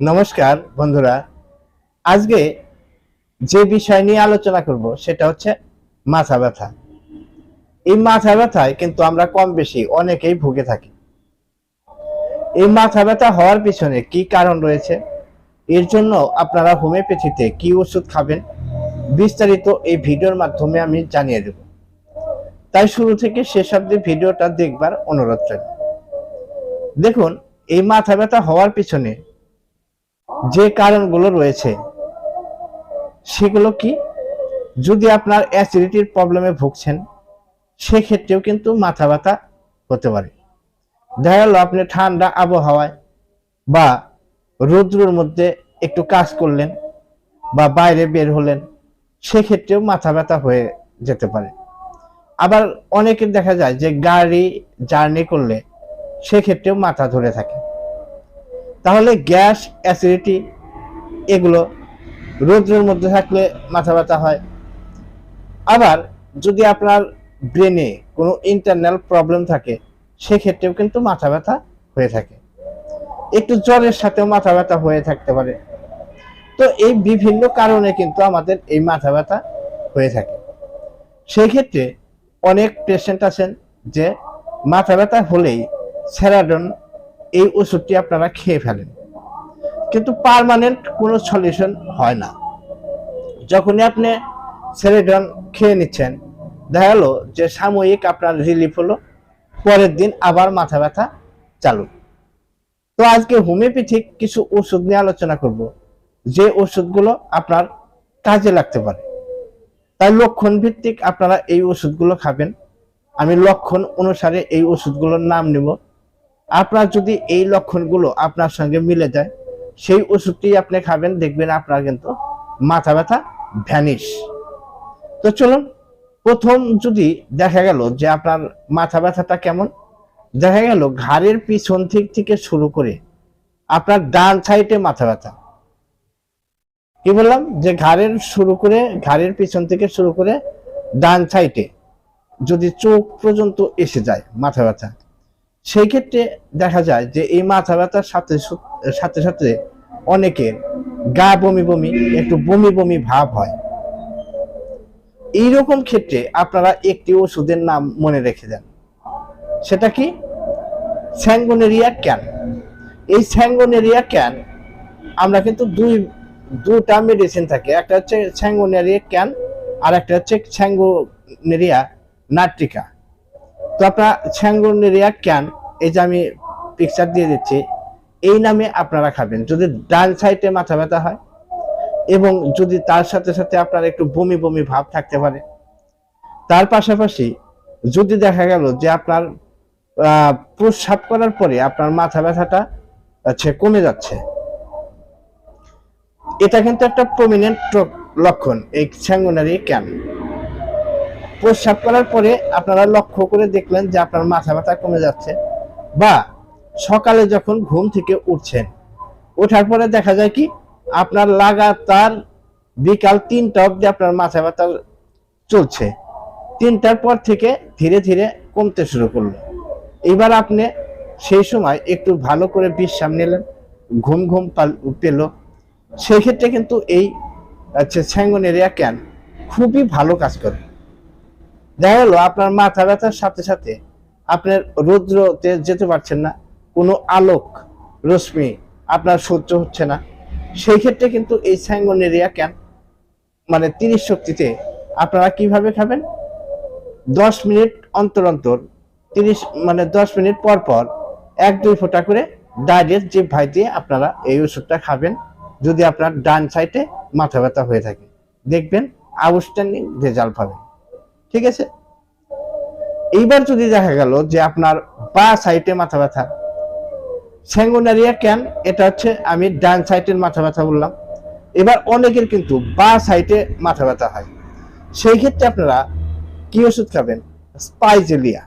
নমস্কার, বন্ধুরা। আজকে যে বিষয় নিয়ে আলোচনা করব, সেটা হচ্ছে মাথা ব্যথা। এই মাথা ব্যথায় কিন্তু আমরা কম বেশি অনেকেই ভুগে থাকি। এই মাথা ব্যথা হওয়ার পিছনে কি কারণ রয়েছে? এর জন্য আপনারা হোমিওপ্যাথিতে কি ওষুধ খাবেন, বিস্তারিত এই ভিডিওর মাধ্যমে আমি জানিয়ে দেব। তাই শুরু থেকে শেষ অব্দি ভিডিওটা দেখবার অনুরোধ রইল। দেখুন, এই মাথা ব্যথা হওয়ার পিছনে যে কারণগুলো রয়েছে, সেগুলো কি? যদি আপনার অ্যাসিডিটির প্রবলেমে ভুগছেন, সেক্ষেত্রেও কিন্তু মাথা ব্যথা হতে পারে। দেখা গেল আপনি ঠান্ডা আবহাওয়ায় বা রৌদ্রের মধ্যে একটু কাজ করলেন বা বাইরে বের হলেন, সেক্ষেত্রেও মাথা ব্যথা হয়ে যেতে পারে। আবার অনেকের দেখা যায় যে গাড়ি জার্নি করলে, সেক্ষেত্রেও মাথা ধরে থাকে। তাহলে গ্যাস, অ্যাসিডিটি এগুলো রৌদ্রের মধ্যে থাকলে মাথা ব্যথা হয়। আবার যদি আপনার ব্রেনে কোনো ইন্টারনাল প্রবলেম থাকে, সেক্ষেত্রেও কিন্তু মাথা ব্যথা হয়ে থাকে। একটু জ্বরের সাথেও মাথা ব্যথা হয়ে থাকতে পারে। তো এই বিভিন্ন কারণে কিন্তু আমাদের এই মাথা ব্যথা হয়ে থাকে। সেই ক্ষেত্রে অনেক পেশেন্ট আছেন যে মাথা ব্যথা হলেই স্যারাডন এই ওষুধটি আপনারা খেয়ে ফেলেন। কিন্তু পার্মানেন্ট কোনো সলিউশন হয় না। যখনই আপনি সেরেডন খেয়ে নিচ্ছেন, দেখা গেল যে সাময়িক আপনার রিলিফ হলো, পরের দিন আবার মাথা ব্যথা চালু। তো আজকে হোমিওপ্যাথিক কিছু ওষুধ নিয়ে আলোচনা করব, যে ওষুধগুলো আপনার কাজে লাগতে পারে। তাই লক্ষণ ভিত্তিক আপনারা এই ওষুধগুলো খাবেন। আমি লক্ষণ অনুসারে এই ওষুধগুলোর নাম নেব। আপনার যদি এই লক্ষণগুলো আপনার সঙ্গে মিলে যায়, সেই ওষুধটি আপনি খাবেন, দেখবেন আপনার কিন্তু মাথা ব্যথা ভ্যানিশ তো চলুন, প্রথম যদি দেখা গেল যে আপনার মাথা ব্যথাটা কেমন, দেখা গেল ঘাড়ের পিছন দিক থেকে শুরু করে আপনার ডান সাইডে মাথা ব্যথা। কি বললাম? যে ঘাড়ের শুরু করে, ঘাড়ের পিছন থেকে শুরু করে ডান সাইডে যদি চোখ পর্যন্ত এসে যায় মাথা ব্যথা সেই ক্ষেত্রে দেখা যায় যে এই মাথা ব্যথার সাথে সাথে সাথে অনেকের গা বমি বমি, একটু বমি বমি ভাব হয়। এইরকম ক্ষেত্রে আপনারা একটি ওষুধের নাম মনে রেখে দেন। সেটা কি? Sanguinaria can. এই স্যাঙ্গোনেরিয়া ক্যান, আমরা কিন্তু দুই, দুটা মেডিসিন থাকে। একটা হচ্ছে স্যাঙ্গোনেরিয়া ক্যান আর একটা হচ্ছে স্যাঙ্গোনেরিয়া নাট্রিকা। তো আপনার স্যাঙ্গোনেরিয়া ক্যান, এই যে আমি পিকচার দিয়ে দিচ্ছি, এই নামে আপনারা খাবেন। যদি ডান সাইডে মাথা ব্যথা হয় এবং যদি তার সাথে সাথে আপনার একটু বমি বমি ভাব থাকতে পারে, তার পাশাপাশি যদি দেখা গেল যে আপনার প্রস্রাব করার পরে আপনার মাথা ব্যথাটা হচ্ছে কমে যাচ্ছে, এটা কিন্তু একটা প্রমিনেন্ট লক্ষণ, এই স্যাঙ্গোনারি ক্যান। প্রস্রাব করার পরে আপনারা লক্ষ্য করে দেখলেন যে আপনার মাথা ব্যথা কমে যাচ্ছে বা সকালে যখন ঘুম থেকে উঠছেন, ওঠার পরে দেখা যায় কি আপনার লাগাতার বিকাল তিনটা অবধি আপনার মাথা ব্যথা চলছে। তিনটার পর থেকে ধীরে ধীরে কমতে শুরু করল। এবার আপনি সেই সময় একটু ভালো করে বিশ্রাম নিলেন, ঘুম ঘুম পাল- পেল। সেই ক্ষেত্রে কিন্তু এই আচ্ছা স্যাঙ্গোনেরিয়া ক্যান খুবই ভালো কাজ করে। দেখা গেল আপনার মাথা ব্যথার সাথে সাথে আপনার রৌদ্রতে যেতে পারছেন না, কোনো আলোক রশ্মি আপনার সহ্য হচ্ছে না। সেই ক্ষেত্রে কিন্তু এই স্যাঙ্গোনেরিয়া ক্যান মানে তিরিশ শক্তিতে আপনারা কীভাবে খাবেন? দশ মিনিট অন্তর অন্তর, তিরিশ মানে দশ মিনিট পর পর এক দুই ফোঁটা করে ডাইরেক্ট যে ভাই দিয়ে আপনারা এই ওষুধটা খাবেন, যদি আপনার ডান সাইডে মাথা ব্যথা হয়ে থাকে। দেখবেন আউটস্ট্যান্ডিং রেজাল্ট পাবেন। ঠিক আছে? এইবার যদি দেখা গেল যে আপনার বা সাইডে মাথা ব্যথা স্যাঙ্গোনারিয়া ক্যান এটা হচ্ছে আমি ডান সাইডের মাথা ব্যথা বললাম। এবার অনেকের কিন্তু বা সাইডে মাথা ব্যথা হয়। সেই ক্ষেত্রে আপনারা কি ওষুধ খাবেন? স্পাইজেলিয়া।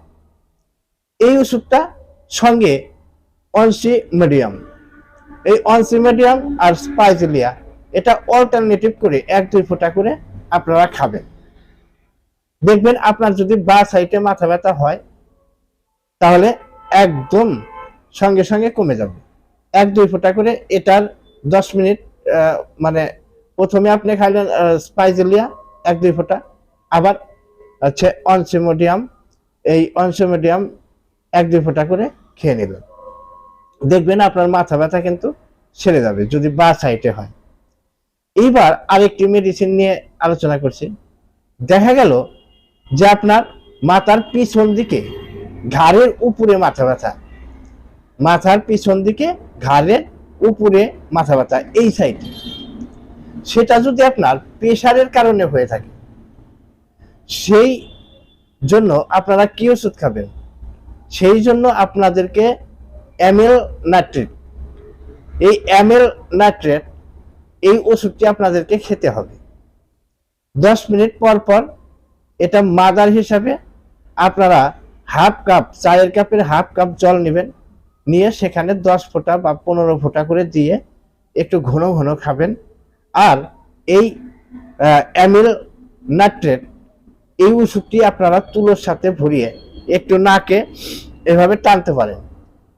এই ওষুধটা সঙ্গে অনসি মিডিয়াম এই অনসি মিডিয়াম আর স্পাইজেলিয়া, এটা অল্টারনেটিভ করে এক দুই ফোঁটা করে আপনারা খাবেন। দেখবেন আপনার যদি বা সাইডে মাথা ব্যথা হয়, তাহলে একদম সঙ্গে সঙ্গে কমে যাবে। এক, দুই ফোঁটা করে এটার দশ মিনিট মানে প্রথমে আপনি খাইলেন স্পাইজেলিয়া, এক, দুই ফোঁটা। আবার হচ্ছে অনসিমোডিয়াম, এই অনসিমোডিয়াম এক, দুই ফোঁটা করে খেয়ে নিলেন। দেখবেন আপনার মাথা ব্যথা কিন্তু সেরে যাবে যদি বা সাইডে হয়। এইবার আরেকটি মেডিসিন নিয়ে আলোচনা করছি। দেখা গেল যে আপনার মাথার পিছন দিকে ঘাড়ের উপরে মাথা ব্যথা। মাথার পিছন দিকে ঘাড়ের উপরে মাথা ব্যথা, এই সাইডে সেটা যদি আপনার প্রেশারের কারণে হয়ে থাকে, সেই জন্য আপনারা কি ওষুধ খাবেন? সেই জন্য আপনাদেরকে অ্যামেল নাইট্রেট এই অ্যামেল নাইট্রেট এই ওষুধটি আপনাদেরকে খেতে হবে। দশ মিনিট পর পর এটা মাদার হিসাবে আপনারা হাফ কাপ, চায়ের কাপের হাফ কাপ জল নেবেন, নিয়ে সেখানে দশ ফোঁটা বা পনেরো ফোঁটা করে দিয়ে একটু ঘন ঘন খাবেন। আর এই অ্যামিল নাইট্রেট এই ওষুধটি আপনারা তুলোর সাথে ভরিয়ে একটু নাকে এভাবে টানতে পারেন।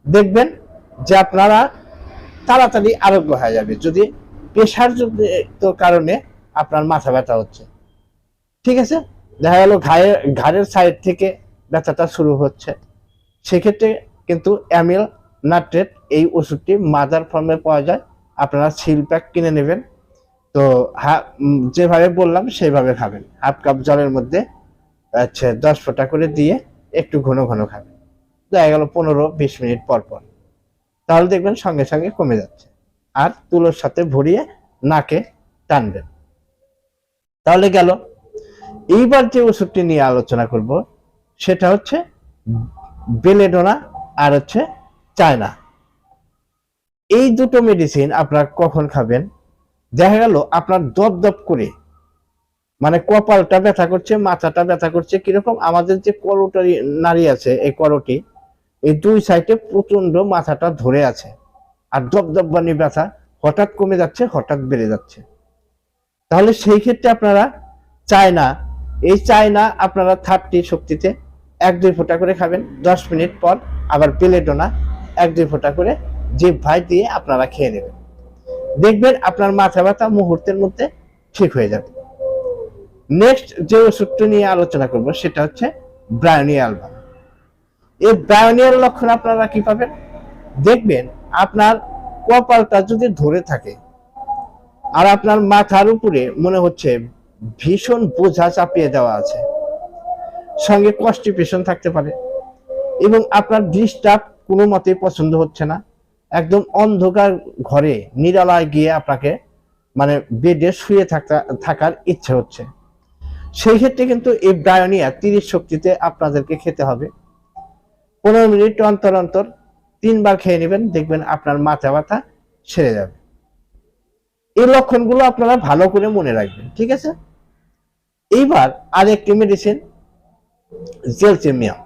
দেখবেন যে আপনারা তাড়াতাড়ি আরোগ্য হয়ে যাবে, যদি প্রেশার জনিত কারণে আপনার মাথা ব্যথা হচ্ছে। ঠিক আছে? দেখা গেল ঘাড়ের ঘাড়ের সাইড থেকে ব্যথাটা শুরু হচ্ছে। সেক্ষেত্রে কিন্তু অ্যামিল নাট্রেট এই ওষুধটি মাদার ফর্মে পাওয়া যায়। আপনারা সিল প্যাক কিনে নেবেন। তো হা যেভাবে বললাম সেইভাবে খাবেন। হাফ কাপ জলের মধ্যে আচ্ছা দশ ফোঁটা করে দিয়ে একটু ঘন ঘন খাবেন। দেখা গেল পনেরো বিশ মিনিট পর পর। তাহলে দেখবেন সঙ্গে সঙ্গে কমে যাচ্ছে। আর তুলোর সাথে ভরিয়ে নাকে টানবেন। তাহলে গেল এইবার যে ওষুধটি নিয়ে আলোচনা করব, সেটা হচ্ছে বেলেডোনা আর হচ্ছে চায়না। এই দুটো মেডিসিন আপনার কখন খাবেন? দেখা গেল আপনার দপ দপ করে মানে কপালটা ব্যথা করছে, মাথাটা ব্যথা করছে, কীরকম আমাদের যে করোটারি নারী আছে, এই করোটি, এই দুই সাইডে প্রচণ্ড মাথাটা ধরে আছে। আর দপ দপ বানি ব্যথা হঠাৎ কমে যাচ্ছে, হঠাৎ বেড়ে যাচ্ছে। তাহলে সেই ক্ষেত্রে আপনারা চায়না এই চায়না আপনারা থার্টি শক্তিতে এক, দুই ফোঁটা করে খাবেন। দশ মিনিট পর আবার পেলেডোনা এক, দুই ফোঁটা করে যে ভাই দিয়ে আপনারা খেয়ে নেবেন। দেখবেন আপনার মাথা ব্যথা মুহূর্তের মধ্যে ঠিক হয়ে যাবে। নেক্সট যে ওষুধটা নিয়ে আলোচনা করব সেটা হচ্ছে ব্রায়নি অ্যালবাম এই ব্রায়নিয়ার লক্ষণ আপনারা কি পাবেন? দেখবেন আপনার কপালটা যদি ধরে থাকে আর আপনার মাথার উপরে মনে হচ্ছে ভীষণ বোঝা চাপিয়ে দেওয়া আছে। সঙ্গে কনস্টিপেশন থাকতে পারে। এবং আপনার ডিস্টার্ব কোনো মতেই পছন্দ হচ্ছে না। একদম অন্ধকার ঘরে, নিরালায় গিয়ে আপনাকে মানে বেডে শুয়ে থাকা থাকার ইচ্ছে হচ্ছে। সেই ক্ষেত্রে কিন্তু এই ব্রায়নিয়া তিরিশ শক্তিতে আপনাদেরকে খেতে হবে। পনেরো মিনিট অন্তর অন্তর তিনবার খেয়ে নেবেন, দেখবেন আপনার মাথা ব্যথা সেরে যাবে। এই লক্ষণগুলো আপনারা ভালো করে মনে রাখবেন, ঠিক আছে? এইবার আর একটি মেডিসিন জেলসেমিয়াম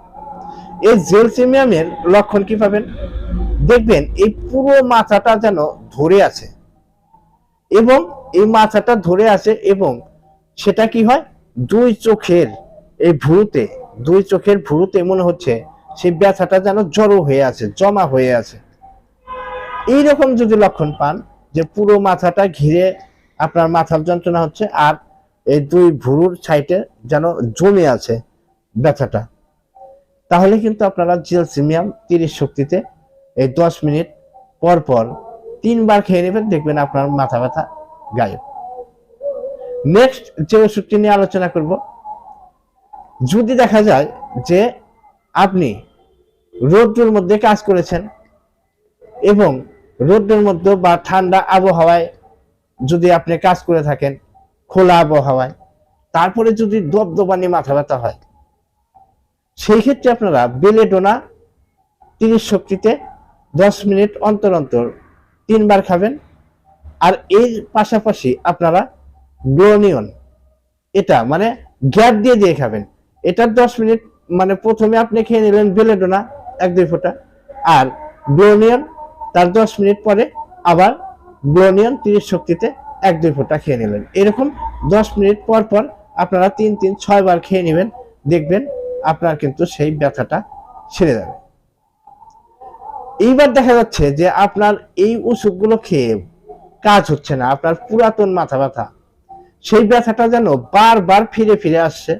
এই জেলসেমিয়ামের লক্ষণ কি পাবেন? দেখবেন এই পুরো মাথাটা যেন ধরে আছে। এবং এই মাথাটা ধরে আছে এবং সেটা কি হয়? দুই চোখের এই ভুরুতে, দুই চোখের ভুরুতে মনে হচ্ছে সেই ব্যথাটা যেন জড়ো হয়ে আছে, জমা হয়ে আছে। এইরকম যদি লক্ষণ পান যে পুরো মাথাটা ঘিরে আপনার মাথার যন্ত্রণা হচ্ছে আর এই দুই ভুরুর সাইডে যেন জমে আছে ব্যথাটা। তাহলে কিন্তু আপনারা জিলসিমিয়াম তিরিশ শক্তিতে এই দশ মিনিট পর পর তিনবার খেয়ে নেবেন, দেখবেন আপনার মাথা ব্যথা গায়েব। নেক্সট যে ওষুধটি নিয়ে আলোচনা করব, যদি দেখা যায় যে আপনি রোদ্রের মধ্যে কাজ করেছেন এবং রোদ্রের মধ্যে বা ঠান্ডা আবহাওয়ায় যদি আপনি কাজ করে থাকেন, খোলা আবহাওয়ায়, তারপরে যদি দবদবানি মাথা ব্যথা হয়, সেই ক্ষেত্রে আপনারা বেলেডোনা তিরিশ শক্তিতে দশ মিনিট অন্তর অন্তর তিনবার খাবেন। আর এর পাশাপাশি আপনারা গ্লোনিয়ন এটা মানে গ্যাপ দিয়ে দিয়ে খাবেন। এটা দশ মিনিট মানে প্রথমে আপনি খেয়ে নিলেন বেলেডোনা এক দুই ফোঁটা। আর গ্লোনিয়ন তার দশ মিনিট পরে আবার গ্লোনিয়ন তিরিশ শক্তিতে এক, দুই ফোঁটা খেয়ে নিলেন এরকম দশ মিনিট পর পর আপনারা তিন তিন, ছয় বার খেয়ে নেবেন। দেখবেন আপনার কিন্তু সেই ব্যথাটা ছেড়ে যাবে। এইবার দেখা যাচ্ছে যে আপনার এই ওষুধগুলো খেয়ে কাজ হচ্ছে না। আপনার পুরাতন মাথা ব্যথা, সেই ব্যথাটা যেন বারবার ফিরে ফিরে আসছে,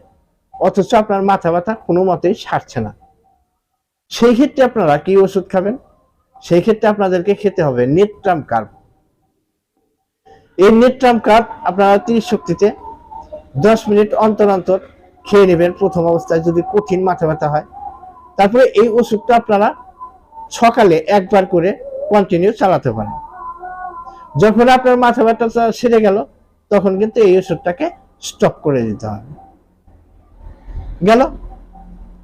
অথচ আপনার মাথা ব্যথা কোনো মতেই সারছে না। সেই ক্ষেত্রে আপনারা কি ওষুধ খাবেন? সেই ক্ষেত্রে আপনাদেরকে খেতে হবে নেট্রাম কার্ব এই নেট্রাম কার্ব আপনারা তিরিশ শক্তিতে দশ মিনিট অন্তর অন্তর খেয়ে নেবেন প্রথম অবস্থায় যদি কঠিন মাথা ব্যথা হয়। তারপরে এই ওষুধটা আপনারা সকালে একবার করে কন্টিনিউ চালাতে পারেন। যখন আপনার মাথা ব্যথাটা সেরে গেল, তখন কিন্তু এই ওষুধটাকে স্টপ করে দিতে হবে গেল?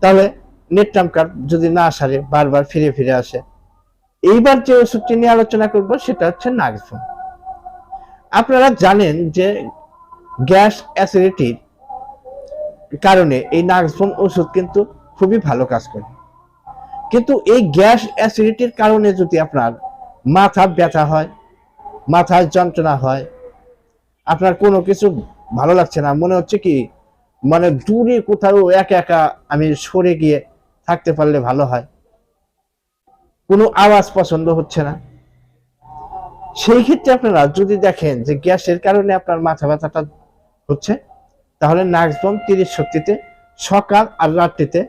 তাহলে নেট্রাম কার্ড যদি না সারে, বারবার ফিরে ফিরে আসে এইবার যে ওষুধটি নিয়ে আলোচনা করব, সেটা হচ্ছে নাগফোন আপনারা জানেন যে গ্যাস অ্যাসিডিটির কারণে এই নাগফোন ওষুধ কিন্তু খুবই ভালো কাজ করে। কিন্তু এই গ্যাস অ্যাসিডিটির কারণে যদি আপনার মাথা ব্যথা হয় মাথায় যন্ত্রণা হয়, আপনার কোনো কিছু ভালো লাগছে না, মনে হচ্ছে কি মানে দূরে কোথাও একা একা আমি সরে গিয়ে থাকতে পারলে ভালো হয়। কোনো আওয়াজ পছন্দ হচ্ছে না। সেই ক্ষেত্রে আপনারা যদি দেখেন যে গ্যাসের কারণে আপনার মাথা ব্যথাটা হচ্ছে, তাহলে নাক্সবম তিরিশ শক্তিতে সকাল আর রাত্রিতে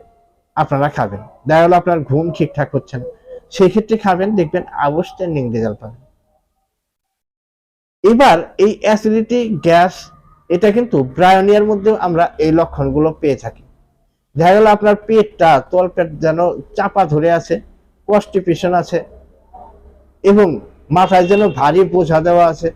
আপনারা খাবেন। দেখা আপনার ঘুম ঠিকঠাক হচ্ছে না। সেই ক্ষেত্রে খাবেন, দেখবেন আউটস্ট্যান্ডিং রেজাল্ট পাবেন। এবার এই অ্যাসিডিটি, গ্যাস, এটা কিন্তু ব্রায়নিয়ার মধ্যেও আমরা এই লক্ষণগুলো পেয়ে থাকি। দেখা আপনার পেটটা, তলপেট যেন চাপা ধরে আছে কনস্টিপেশন আছে এবং মাথায় যেন ভারী বোঝা দেওয়া আছে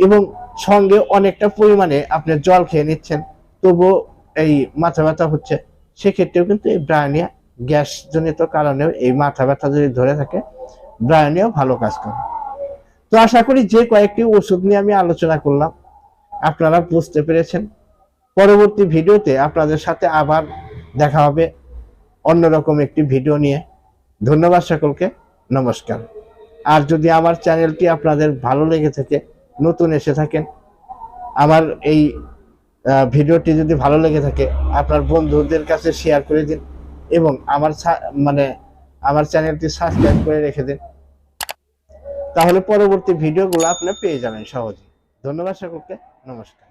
এবং সঙ্গে অনেকটা পরিমাণে আপনি জল খেয়ে নিচ্ছেন। তবুও এই মাথা ব্যথা হচ্ছে। সেক্ষেত্রেও কিন্তু এই ব্রায়নিয়া গ্যাস জনিত কারণেও এই মাথা ব্যথা যদি ধরে থাকে, ব্রায়নিয়াও ভালো কাজ করে। তো আশা করি যে কয়েকটি ওষুধ নিয়ে আমি আলোচনা করলাম, আপনারা বুঝতে পেরেছেন। পরবর্তী ভিডিওতে আপনাদের সাথে আবার দেখা হবে। অন্যরকম একটি ভিডিও নিয়ে। ধন্যবাদ সকলকে। নমস্কার। আর যদি আমার চ্যানেলটি আপনাদের ভালো লেগে থাকে, নতুন এসে থাকেন, আমার এই ভিডিওটি যদি ভালো লেগে থাকে, আপনার বন্ধুদের কাছে শেয়ার করে দিন এবং আমার মানে আমার চ্যানেলটি সাবস্ক্রাইব করে রেখে দিন। তাহলে পরবর্তী ভিডিওগুলো আপনি পেয়ে যাবেন সহজে ধন্যবাদ সকলকে। নমস্কার।